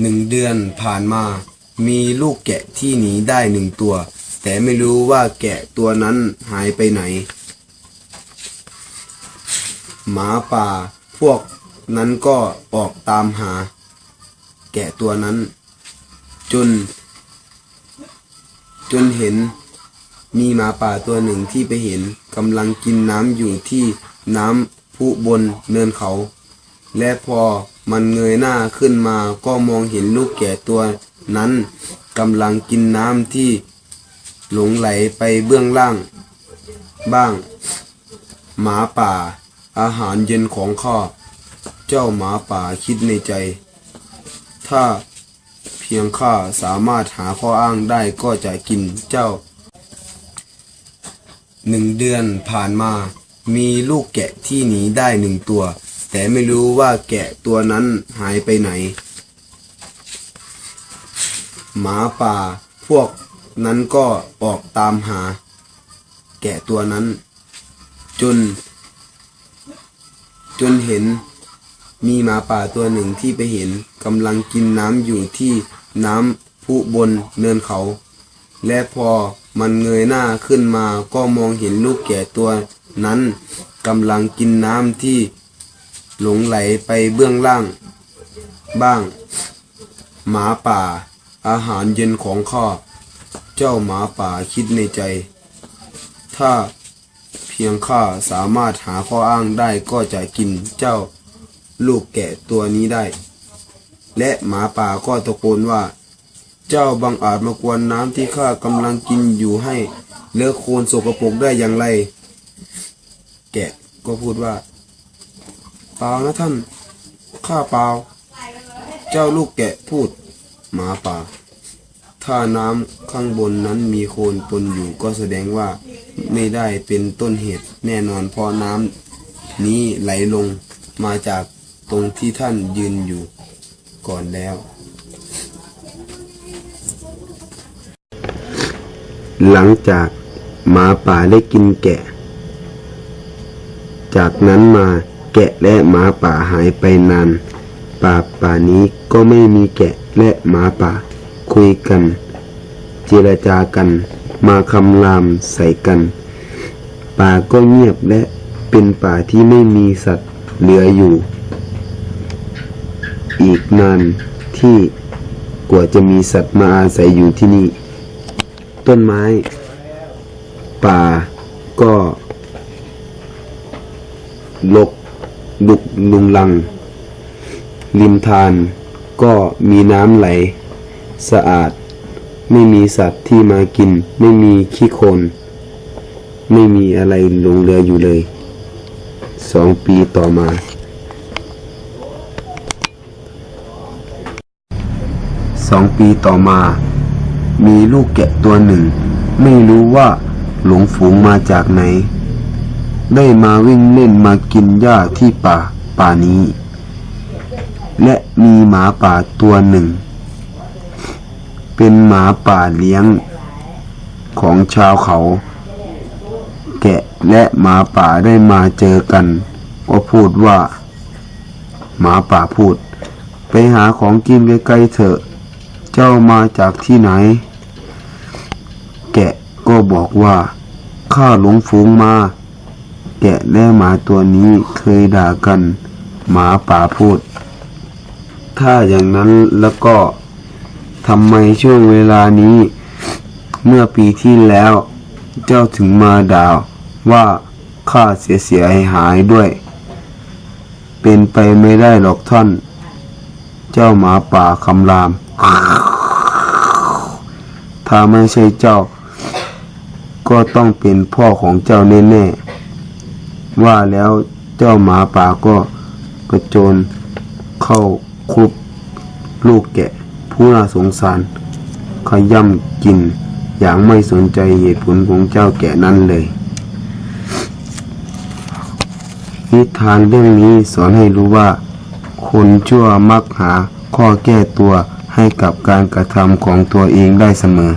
หนึ่งเดือนผ่านมา มีลูกแกะที่หนีได้หนึ่งตัว แต่ไม่รู้ว่าแกะตัวนั้นหายไปไหน หมาป่าพวกนั้นก็ออกตามหา แกะตัวนั้น จน จนเห็นมีหมาป่าตัวหนึ่งที่ไปเห็นกำลังกินน้ำอยู่ที่น้ำพุบนเนินเขา และพอมันเงยหน้าขึ้นมาก็มองเห็นลูกแก่ตัวนั้นกำลังกินน้ำที่หลงไหลไปเบื้องล่าง บ้าง หมาป่า อาหารเย็นของข้าเจ้าหมาป่าคิดในใจ ถ้าเพียงข้าสามารถหาข้ออ้างได้ก็จะกินเจ้าหนึ่งเดือนผ่านมามีลูกแกะที่หนีได้หนึ่งตัว แต่ไม่รู้ว่าแกะตัวนั้นหายไปไหน หมาป่าพวกนั้นก็ออกตามหา แกะตัวนั้น จน จนเห็นมีหมาป่าตัวหนึ่งที่ไปเห็นกำลังกินน้ำอยู่ที่น้ำพุบนเนินเขา และพอมันเงยหน้าขึ้นมาก็มองเห็นลูกแก่ตัวนั้นกำลังกินน้ำที่ หลงไหลไปเบื้องล่าง บ้าง หมาป่า อาหารเย็นของข้าเจ้าหมาป่าคิดในใจ ถ้าเพียงข้าสามารถหาข้ออ้างได้ก็จะกินเจ้าลูกแกะตัวนี้ได้ และหมาป่าก็ตะโกนว่า เจ้าบังอาจมากวนน้ำที่ข้ากำลังกินอยู่ให้เลอะโคลนสกปรกได้อย่างไร แกะก็พูดว่า เปล่านะท่าน ข้าเปล่า เจ้าลูกแกะพูด หมาป่า ถ้าน้ำข้างบนนั้นมีโคลนปนอยู่ก็แสดงว่าไม่ได้เป็นต้นเหตุแน่นอนเพราะน้ำนี้ไหลลงมาจากตรงที่ท่านยืนอยู่ก่อนแล้ว หลังจากหมาป่าได้กินแกะ จากนั้นมา แกะและหมาป่าหายไปนาน ป่าป่านี้ก็ไม่มีแกะและหมาป่า คุยกัน เจรจากัน มาคำรามใส่กัน ป่าก็เงียบและเป็นป่าที่ไม่มีสัตว์เหลืออยู่ อีกนานที่กว่าจะมีสัตว์มาอาศัยอยู่ที่นี่ ต้นไม้ ป่าก็ลก ดุกลุงลัง ริมทานก็มีน้ำไหล สะอาด ไม่มีสัตว์ที่มากิน ไม่มีขี้โคลนไม่มีอะไรหลงเหลืออยู่เลย สองปีต่อมา สองปีต่อมา มีลูกแกะตัวหนึ่ง ไม่รู้ว่าหลงฝูงมาจากไหน ได้มาวิ่งเล่นมากินหญ้าที่ป่าป่านี้ และมีหมาป่าตัวหนึ่ง เป็นหมาป่าเลี้ยงของชาวเขา แกะและหมาป่าได้มาเจอกัน ก็พูดว่า หมาป่าพูด ไปหาของกินไกลๆเถอะ เจ้ามาจากที่ไหน แกะก็บอกว่าข้าหลงฝูงมา แกะและหมาตัวนี้เคยด่ากัน หมาป่าพูด ถ้าอย่างนั้นแล้วก็ทำไมช่วงเวลานี้ เมื่อปีที่แล้ว เจ้าถึงมาด่าว่าข้าเสียเสียหายหายด้วย เป็นไปไม่ได้หรอกท่าน เจ้าหมาป่าคำราม ถ้าไม่ใช่เจ้า ก็ต้องเป็นพ่อของเจ้าแน่ๆ ว่าแล้วเจ้าหมาป่าก็กระโจนเข้าคลุบลูกแกะ ผู้น่าสงสารขย่ำกินอย่างไม่สนใจเหตุผลของเจ้าแกะนั้นเลย นิทานเรื่องนี้สอนให้รู้ว่า คนชั่วมักหาข้อแก้ตัวให้กับการกระทำของตัวเองได้เสมอ